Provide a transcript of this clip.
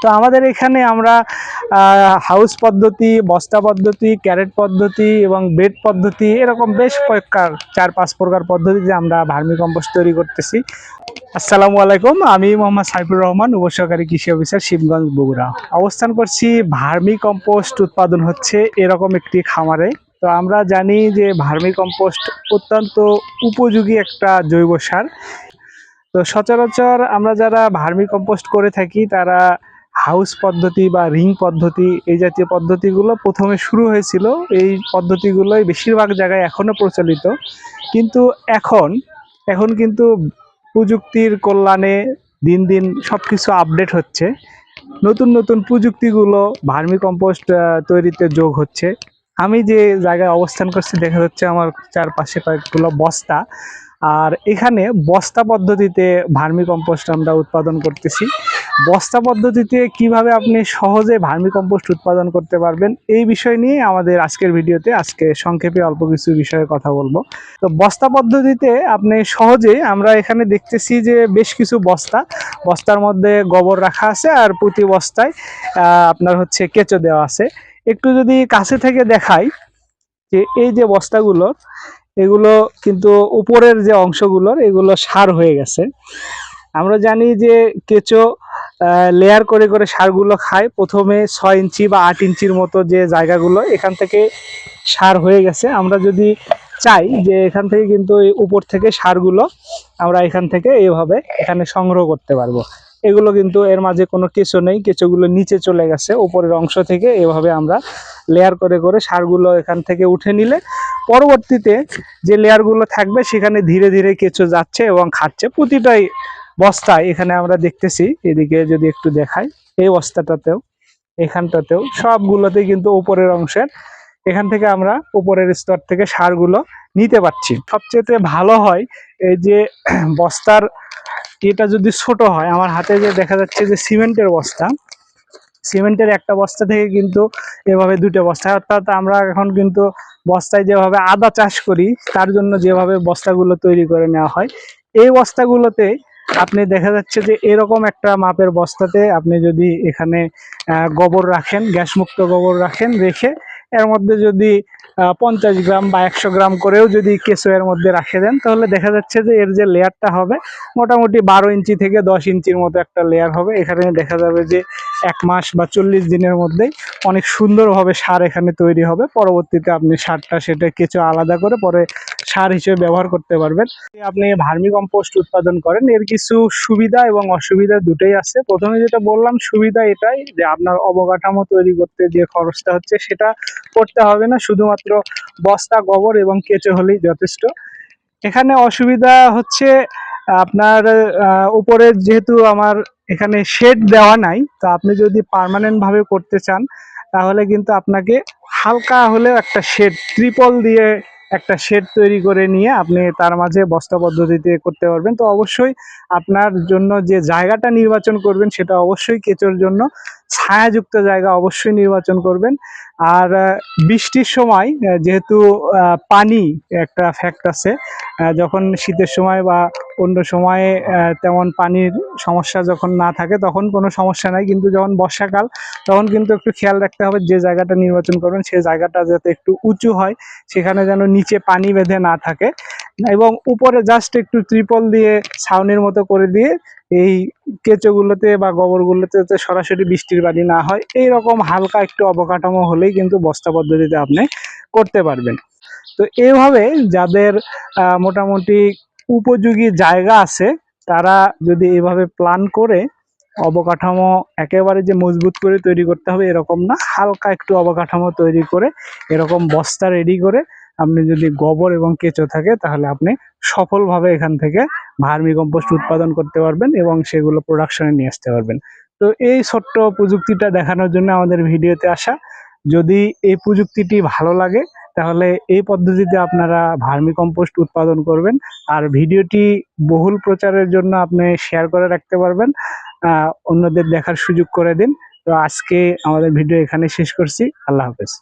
তো আমাদের এখানে আমরা হাউস পদ্ধতি, বস্তা পদ্ধতি ক্যারেট পদ্ধতি এবং বেড পদ্ধতি এরকম বেশ কয়েকবার চার পাঁচ প্রকার পদ্ধতিতে আমরা ভার্মি কম্পোস্ট তৈরি করতেছি। আসসালামু আলাইকুম, আমি মোহাম্মদ সাইফুর রহমান, উপসহকারী কৃষি অফিসার শিবগঞ্জ, বগুড়া। অবস্থান করছি, ভার্মি কম্পোস্ট উৎপাদন হচ্ছে এরকম একটি খামারে। তো আমরা জানি যে ভার্মি কম্পোস্ট অত্যন্ত উপযোগী একটা জৈব সার। তো সচরাচর আমরা যারা ভার্মি কম্পোস্ট করে থাকি, তারা হাউস পদ্ধতি বা রিং পদ্ধতি এই জাতীয় পদ্ধতিগুলো প্রথমে শুরু হয়েছিল। এই পদ্ধতিগুলোই বেশিরভাগ জায়গায় এখনও প্রচলিত। কিন্তু এখন এখন কিন্তু প্রযুক্তির কল্যাণে দিন দিন সব কিছু আপডেট হচ্ছে। নতুন নতুন প্রযুক্তিগুলো ভার্মি কম্পোস্ট তৈরিতে যোগ হচ্ছে। আমি যে জায়গায় অবস্থান করছি দেখা যাচ্ছে আমার চারপাশে কয়েকগুলো বস্তা। আর এখানে বস্তা পদ্ধতিতে ভার্মি কম্পোস্ট আমরা উৎপাদন করতেছি। বস্তা পদ্ধতিতে কীভাবে আপনি সহজে ভার্মি কম্পোস্ট উৎপাদন করতে পারবেন, এই বিষয় নিয়ে আমাদের আজকের ভিডিওতে আজকে সংক্ষেপে অল্প কিছু বিষয়ে কথা বলব। তো বস্তা পদ্ধতিতে আপনি সহজে আমরা এখানে দেখতেছি যে বেশ কিছু বস্তা, বস্তার মধ্যে গোবর রাখা আছে আর প্রতি বস্তায় আপনার হচ্ছে কেঁচো দেওয়া আছে। একটু যদি কাছে থেকে দেখাই যে এই যে বস্তাগুলো, এগুলো কিন্তু উপরের যে অংশগুলোর, এগুলো সার হয়ে গেছে। আমরা জানি যে কেঁচো লেয়ার করে করে সারগুলো খায়। প্রথমে ছয় ইঞ্চি বা আট ইঞ্চির মতো যে জায়গাগুলো, এখান থেকে সার হয়ে গেছে। আমরা যদি চাই যে এখান থেকে কিন্তু উপর থেকে সারগুলো আমরা এখান থেকে এইভাবে এখানে সংগ্রহ করতে পারব। এগুলো কিন্তু এর মাঝে কোনো কেঁচো নেই, কেঁচোগুলো নিচে চলে গেছে। উপরের অংশ থেকে এভাবে আমরা লেয়ার করে করে সারগুলো এখান থেকে উঠে নিলে পরবর্তীতে যে লেয়ারগুলো থাকবে, সেখানে ধীরে ধীরে কেঁচো যাচ্ছে এবং খাচ্ছে। প্রতিটাই বস্তায় এখানে আমরা দেখতেছি, এদিকে যদি একটু দেখাই, এই বস্তাটাতেও, এখানটাতেও সবগুলোতে কিন্তু উপরের অংশের, এখান থেকে আমরা উপরের স্তর থেকে সারগুলো নিতে পারছি। সবচেয়ে ভালো হয় এই যে বস্তার এটা যদি ছোট হয়, আমার হাতে যে দেখা যাচ্ছে যে সিমেন্টের বস্তা, সিমেন্টের একটা বস্তা থেকে কিন্তু এভাবে দুটো বস্তা, অর্থাৎ আমরা এখন কিন্তু বস্তায় যেভাবে আদা চাষ করি, তার জন্য যেভাবে বস্তাগুলো তৈরি করে নেওয়া হয়, এই বস্তাগুলোতে আপনি দেখা যাচ্ছে যে এরকম একটা মাপের বস্তাতে আপনি যদি এখানে গোবর রাখেন, গ্যাসমুক্ত গোবর রাখেন, রেখে এর মধ্যে যদি পঞ্চাশ গ্রাম বা একশো গ্রাম করেও যদি কেঁচো এর মধ্যে রাখে দেন, তাহলে দেখা যাচ্ছে যে এর যে লেয়ারটা হবে মোটামুটি বারো ইঞ্চি থেকে দশ ইঞ্চির মতো একটা লেয়ার হবে। এখানে দেখা যাবে যে এক মাস বা চল্লিশ দিনের মধ্যেই অনেক সুন্দরভাবে সার এখানে তৈরি হবে। পরবর্তীতে আপনি সারটা সেটা কেঁচো আলাদা করে পরে সার হিসেবে ব্যবহার করতে পারবেন। আপনি ভার্মি কম্পোস্ট উৎপাদন করেন, এর কিছু সুবিধা এবং অসুবিধা দুটোই আছে। প্রথমে যেটা বললাম, সুবিধা এটাই যে আপনার অবকাঠামো তৈরি করতে যে খরচটা হচ্ছে সেটা করতে হবে না, শুধুমাত্র বস্তা, গোবর এবং কেঁচো হলেই যথেষ্ট। এখানে অসুবিধা হচ্ছে আপনার উপরে যেহেতু আমার এখানে শেড দেওয়া নাই, তো আপনি যদি পার্মানেন্ট ভাবে করতে চান, তাহলে কিন্তু আপনাকে হালকা হলেও একটা শেড, ত্রিপল দিয়ে একটা শেড তৈরি করে নিয়ে আপনি তার মাঝে বস্তা পদ্ধতিতে করতে পারবেন। তো অবশ্যই আপনার জন্য যে জায়গাটা নির্বাচন করবেন সেটা অবশ্যই কেঁচোর জন্য। ছায়াযুক্ত জায়গা অবশ্যই নির্বাচন করবেন। আর বৃষ্টির সময় যেহেতু পানি একটা ফ্যাক্ট আছে যখন শীতের সময় বা অন্য সময়ে তেমন পানির সমস্যা যখন না থাকে, তখন কোনো সমস্যা নাই। কিন্তু যখন বর্ষাকাল, তখন কিন্তু একটু খেয়াল রাখতে হবে যে জায়গাটা নির্বাচন করবেন সেই জায়গাটা যাতে একটু উঁচু হয়, সেখানে যেন নিচে পানি বেঁধে না থাকে। এবং উপরে জাস্ট একটু ত্রিপল দিয়ে ছাউনির মতো করে দিয়ে এই কেঁচোগুলোতে বা গোবরগুলোতে যাতে সরাসরি বৃষ্টির পানি না হয় এই রকম হালকা একটু অবকাঠামো হলেই কিন্তু বস্তা পদ্ধতিতে আপনি করতে পারবেন। তো এইভাবে যাদের মোটামুটি উপযোগী জায়গা আছে, তারা যদি এভাবে প্ল্যান করে, অবকাঠামো একেবারে যে মজবুত করে তৈরি করতে হবে এরকম না, হালকা একটু অবকাঠামো তৈরি করে, এরকম বস্তা রেডি করে আপনি যদি গোবর এবং কেঁচো থাকে, তাহলে আপনি সফলভাবে এখান থেকে ভার্মি কম্পোস্ট উৎপাদন করতে পারবেন এবং সেগুলো প্রোডাকশনে নিয়ে আসতে পারবেন। তো এই ছোট্ট প্রযুক্তিটা দেখানোর জন্য আমাদের ভিডিওতে আসা। যদি এই প্রযুক্তিটি ভালো লাগে, তাহলে এই পদ্ধতিতে আপনারা ভার্মি কম্পোস্ট উৎপাদন করবেন। আর ভিডিওটি বহুল প্রচারের জন্য আপনি শেয়ার করে রাখতে পারবেন। অন্যদের দেখার সুযোগ করে দিন। তো আজকে আমাদের ভিডিও এখানে শেষ করছি। আল্লাহ হাফেজ।